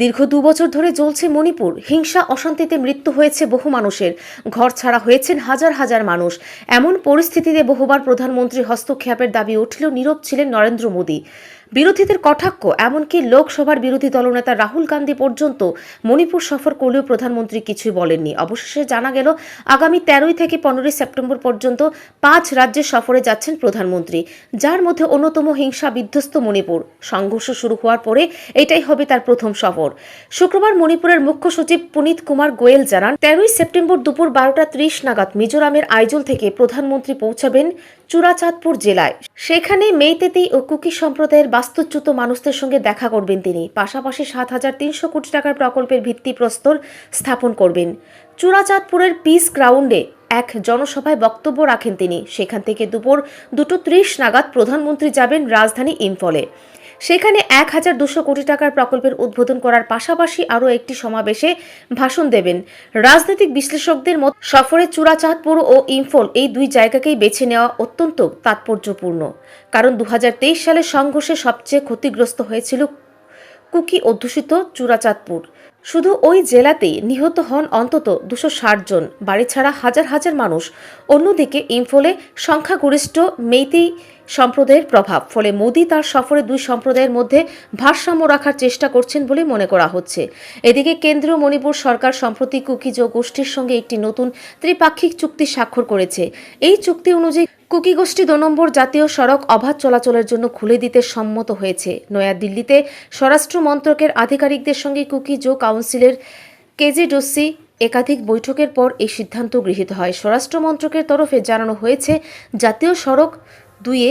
দীর্ঘ দুবছর ধরে চলছে মণিপুর। হিংসা, অশান্তিতে মৃত্যু হয়েছে বহু মানুষের। ঘর ছাড়া হয়েছেন হাজার হাজার মানুষ। এমন পরিস্থিতিতে বহুবার প্রধানমন্ত্রী হস্তক্ষেপের দাবি উঠলেও নীরব ছিলেন নরেন্দ্র মোদী। বিরোধীদের কটাক্ষ, এমনকি লোকসভার বিরোধী দলনেতা রাহুল গান্ধী পর্যন্ত মণিপুর সফর করলেও প্রধানমন্ত্রী কিছুই বলেননি। অবশেষে জানা গেল, আগামী তেরোই থেকে পনেরোই সেপ্টেম্বর পর্যন্ত পাঁচ রাজ্যে সফরে যাচ্ছেন প্রধানমন্ত্রী, যার মধ্যে অন্যতম হিংসা বিধ্বস্ত মণিপুর। সংঘর্ষ শুরু হওয়ার পরে এটাই হবে তার প্রথম সফর। শুক্রবার মণিপুরের মুখ্য সচিব পুনিত কুমার গোয়েল জানান, তেরোই সেপ্টেম্বর দুপুর বারোটা ত্রিশ নাগাদ মিজোরামের আইজল থেকে প্রধানমন্ত্রী পৌঁছাবেন চূড়াচাঁদপুর জেলায়। সেখানে মেইতেতি ও কুকি সম্প্রদায়ের বাস্তুচ্যুত মানুষদের সঙ্গে দেখা করবেন তিনি। পাশাপাশি সাত হাজার তিনশো কোটি টাকার প্রকল্পের ভিত্তিপ্রস্তর স্থাপন করবেন। চূড়াচাঁদপুরের পিস গ্রাউন্ডে এক জনসভায় বক্তব্য রাখেন তিনি। সেখান থেকে দুপুর দুটো ত্রিশ নাগাদ প্রধানমন্ত্রী যাবেন রাজধানী ইম্ফলে। সেখানে এক হাজার দুশো কোটি টাকার প্রকল্পের উদ্বোধন করার পাশাপাশি আরও একটি সমাবেশে ভাষণ দেবেন। রাজনৈতিক বিশ্লেষকদের মত সফরে চূড়াচাঁদপুর ও ইম্ফল এই দুই জায়গাকেই বেছে নেওয়া অত্যন্ত তাৎপর্যপূর্ণ। কারণ দু হাজার তেইশ সালে সংঘর্ষে সবচেয়ে ক্ষতিগ্রস্ত হয়েছিল কুকি অধ্যুষিত চূড়াচাঁদপুর। শুধু ওই জেলাতেই নিহত হন অন্তত দুশো জন। বাড়ি ছাড়া হাজার হাজার মানুষ। অন্যদিকে ইম্ফলে সংখ্যাগরিষ্ঠ মেইতেই সম্প্রদায়ের প্রভাব, ফলে মোদি তার সফরে দুই সম্প্রদায়ের মধ্যে ভারসাম্য রাখার চেষ্টা করছেন বলে মনে করা হচ্ছে। এদিকে কেন্দ্রীয় মণিপুর সরকার সম্প্রতি কুকিজ গোষ্ঠীর সঙ্গে একটি নতুন ত্রিপাক্ষিক চুক্তি স্বাক্ষর করেছে। এই চুক্তি অনুযায়ী কুকি গোষ্ঠী দু নম্বর জাতীয় সড়ক অবাধ চলাচলের জন্য খুলে দিতে সম্মত হয়েছে। নয়াদিল্লিতে স্বরাষ্ট্র মন্ত্রকের আধিকারিকদের সঙ্গে কুকি জো কাউন্সিলের কেজেডোসি একাধিক বৈঠকের পর এই সিদ্ধান্ত গৃহীত হয়। স্বরাষ্ট্র মন্ত্রকের তরফে জানানো হয়েছে, জাতীয় সড়ক দুইয়ে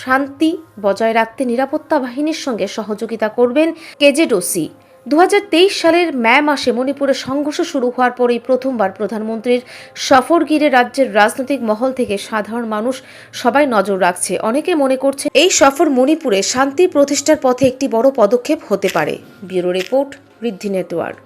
শান্তি বজায় রাখতে নিরাপত্তা বাহিনীর সঙ্গে সহযোগিতা করবেন কেজেডোসি দুহাজার তেইশ সালের মে মাসে মণিপুরে সংঘর্ষ শুরু হওয়ার পরেই প্রথমবার প্রধানমন্ত্রীর সফর ঘিরে রাজ্যের রাজনৈতিক মহল থেকে সাধারণ মানুষ সবাই নজর রাখছে। অনেকে মনে করছে এই সফর মণিপুরে শান্তি প্রতিষ্ঠার পথে একটি বড় পদক্ষেপ হতে পারে। ব্যুরো রিপোর্ট বৃদ্ধি নেটওয়ার্ক।